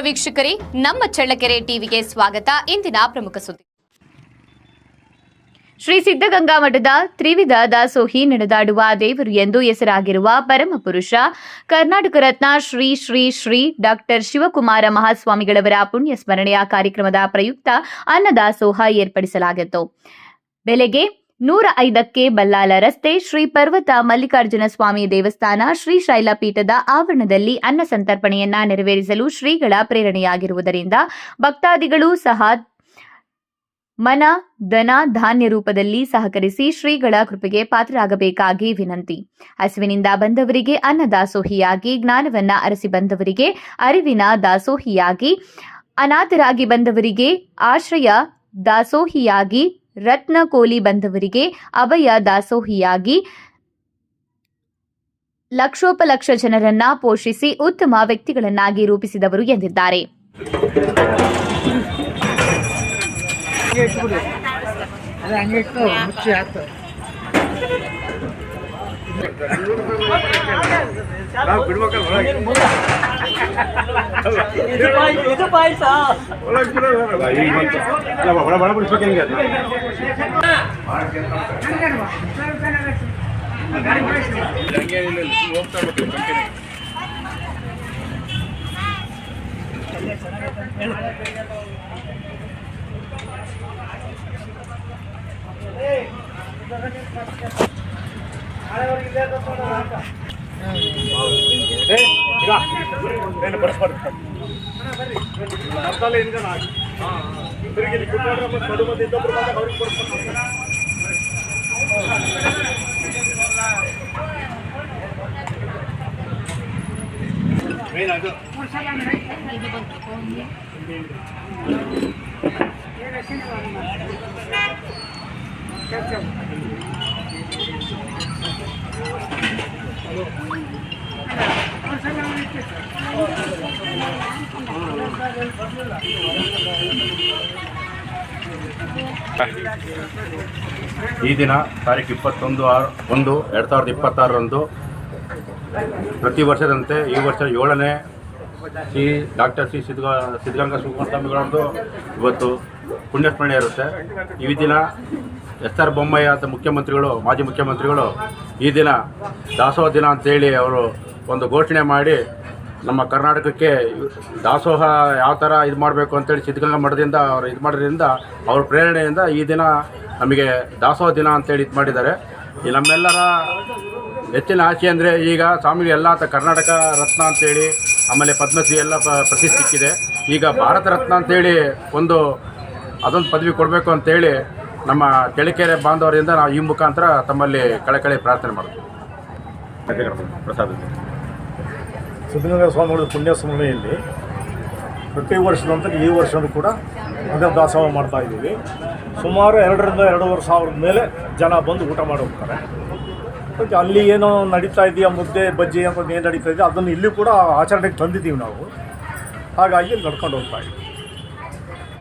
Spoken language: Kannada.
ವೀಕ್ಷಕರೇ. ನಮ್ಮ ಚಳ್ಳಕೆರೆ ಟಿವಿಗೆ ಸ್ವಾಗತ. ಇಂದಿನ ಪ್ರಮುಖ ಸುದ್ದಿ. ಶ್ರೀ ಸಿದ್ಧಗಂಗಾ ಮಠದ ತ್ರಿವಿಧ ದಾಸೋಹಿ ನಡೆದಾಡುವ ದೇವರು ಎಂದು ಹೆಸರಾಗಿರುವ ಪರಮಪುರುಷ ಕರ್ನಾಟಕ ರತ್ನ ಶ್ರೀ ಶ್ರೀ ಶ್ರೀ ಡಾಕ್ಟರ್ ಶಿವಕುಮಾರ ಮಹಾಸ್ವಾಮಿಗಳವರ ಪುಣ್ಯ ಸ್ಮರಣೆಯ ಕಾರ್ಯಕ್ರಮದ ಪ್ರಯುಕ್ತ ಅನ್ನದಾಸೋಹ ಏರ್ಪಡಿಸಲಾಗಿತ್ತು. ಬೆಲೆಗೆ ನೂರ ಐದಕ್ಕೆ ಬಲ್ಲಾಲ ರಸ್ತೆ ಶ್ರೀ ಪರ್ವತ ಮಲ್ಲಿಕಾರ್ಜುನ ಸ್ವಾಮಿ ದೇವಸ್ಥಾನ ಶ್ರೀ ಶೈಲಪೀಠದ ಆವರಣದಲ್ಲಿ ಅನ್ನ ಸಂತರ್ಪಣೆಯನ್ನ ನೆರವೇರಿಸಲು ಶ್ರೀಗಳ ಪ್ರೇರಣೆಯಾಗಿರುವುದರಿಂದ ಭಕ್ತಾದಿಗಳು ಸಹ ಮನ ದನ ಧಾನ್ಯ ರೂಪದಲ್ಲಿ ಸಹಕರಿಸಿ ಶ್ರೀಗಳ ಕೃಪೆಗೆ ಪಾತ್ರರಾಗಬೇಕಾಗಿ ವಿನಂತಿ. ಹಸುವಿನಿಂದ ಬಂದವರಿಗೆ ಅನ್ನದಾಸೋಹಿಯಾಗಿ ಜ್ಞಾನವನ್ನ ಅರಸಿ ಬಂದವರಿಗೆ, ಅರಿವಿನ ದಾಸೋಹಿಯಾಗಿ, ಅನಾಥರಾಗಿ ಬಂದವರಿಗೆ, ಆಶ್ರಯ ದಾಸೋಹಿಯಾಗಿ ರತ್ನ ಕೋಲಿ ಬಂದವರಿಗೆ ಅಭಯ ದಾಸೋಹಿಯಾಗಿ ಲಕ್ಷೋಪಲಕ್ಷ ಜನರನ್ನ ಪೋಷಿಸಿ ಉತ್ತಮ ವ್ಯಕ್ತಿಗಳನ್ನಾಗಿ ರೂಪಿಸಿದವರು ಎಂದಿದ್ದಾರೆ. ಇದು ಪಾಯಸ ಇದು ಪಾಯಸ ಒಳ ಒಳ ಬಿಡ್ಸ್ಬೇಕು ಹೆಂಗೆ ಹೋಗ್ತಾ ಇರ್ಬೇಕು ಕಂಪನಿಗೆ. ಏ, నేను పరస్పరం అర్థాలేదుగా నాకు తిరిగి పది మంది ఇద్దరు మంది ఎవరికి పడుతున్నా మెయిన్ ಈ ದಿನ ತಾರೀಕು ಇಪ್ಪತ್ತೊಂದು ಆರು, ಒಂದು, ಎರಡು ಸಾವಿರದ ಇಪ್ಪತ್ತಾರರಂದು ಪ್ರತಿ ವರ್ಷದಂತೆ ಈ ವರ್ಷ ಏಳನೇ ಶ್ರೀ ಡಾಕ್ಟರ್ ಶ್ರೀ ಸಿದ್ಧ ಸಿದ್ಧಗಂಗಾ ಶಿವಕುಮಾರ ಸ್ವಾಮಿಗಳಂದು ಇವತ್ತು ಪುಣ್ಯಸ್ಮರಣೆ ಇರುತ್ತೆ. ಈ ದಿನ ಎಸ್ ಆರ್ ಬೊಮ್ಮಯ್ಯ ಅಂತ ಮುಖ್ಯಮಂತ್ರಿಗಳು, ಮಾಜಿ ಮುಖ್ಯಮಂತ್ರಿಗಳು ಈ ದಿನ ದಾಸೋಹ ದಿನ ಅಂತೇಳಿ ಅವರು ಒಂದು ಘೋಷಣೆ ಮಾಡಿ ನಮ್ಮ ಕರ್ನಾಟಕಕ್ಕೆ ದಾಸೋಹ ಯಾವ ಥರ ಇದು ಮಾಡಬೇಕು ಅಂತೇಳಿ ಸಿದ್ಧಗಂಗಾ ಮಠದಿಂದ ಅವ್ರು ಇದು ಮಾಡೋದ್ರಿಂದ ಅವ್ರ ಪ್ರೇರಣೆಯಿಂದ ಈ ದಿನ ನಮಗೆ ದಾಸೋಹ ದಿನ ಅಂತೇಳಿ ಇದು ಮಾಡಿದ್ದಾರೆ. ಈ ನಮ್ಮೆಲ್ಲರ ಹೆಚ್ಚಿನ ಆಸೆ ಅಂದರೆ ಈಗ ಸ್ವಾಮಿ ಎಲ್ಲ ಕರ್ನಾಟಕ ರತ್ನ ಅಂತೇಳಿ ಆಮೇಲೆ ಪದ್ಮಶ್ರೀ ಎಲ್ಲ ಪ- ಪ್ರತಿಷ್ಠೆ ಸಿಕ್ಕಿದೆ. ಈಗ ಭಾರತ ರತ್ನ ಅಂತೇಳಿ ಒಂದು ಅದೊಂದು ಪದವಿ ಕೊಡಬೇಕು ಅಂತೇಳಿ ನಮ್ಮ ಕೆಳಕೆರೆ ಬಾಂಧವರಿಂದ ನಾವು ಈ ಮುಖಾಂತರ ತಮ್ಮಲ್ಲಿ ಕಳಕಳಿ ಪ್ರಾರ್ಥನೆ ಮಾಡ್ತೀವಿ. ಪ್ರಸಾದ ಸಿದ್ಧಗಂಗಾ ಸ್ವಾಮಿಗಳ ಪುಣ್ಯ ಸ್ಮರಣೆಯಲ್ಲಿ ಪ್ರತಿ ವರ್ಷದಂತ ಈ ವರ್ಷವೂ ಕೂಡ ಅದೇ ದಾಸೋಹ ಮಾಡ್ತಾ ಇದ್ದೀವಿ. ಸುಮಾರು ಎರಡರಿಂದ ಎರಡೂವರೆ ಸಾವಿರದ ಮೇಲೆ ಜನ ಬಂದು ಊಟ ಮಾಡಿ ಹೋಗ್ತಾರೆ. ಮತ್ತೆ ಅಲ್ಲಿ ಏನೋ ನಡೀತಾ ಇದೆಯಾ, ಮುದ್ದೆ, ಬಜ್ಜಿ ಅಂತ ಏನು ನಡೀತಾ ಇದೆ, ಅದನ್ನು ಇಲ್ಲಿ ಕೂಡ ಆಚರಣೆಗೆ ತಂದಿದ್ದೀವಿ ನಾವು. ಹಾಗಾಗಿ ನಡ್ಕೊಂಡು ಹೋಗ್ತಾ ಇದ್ದೀವಿ.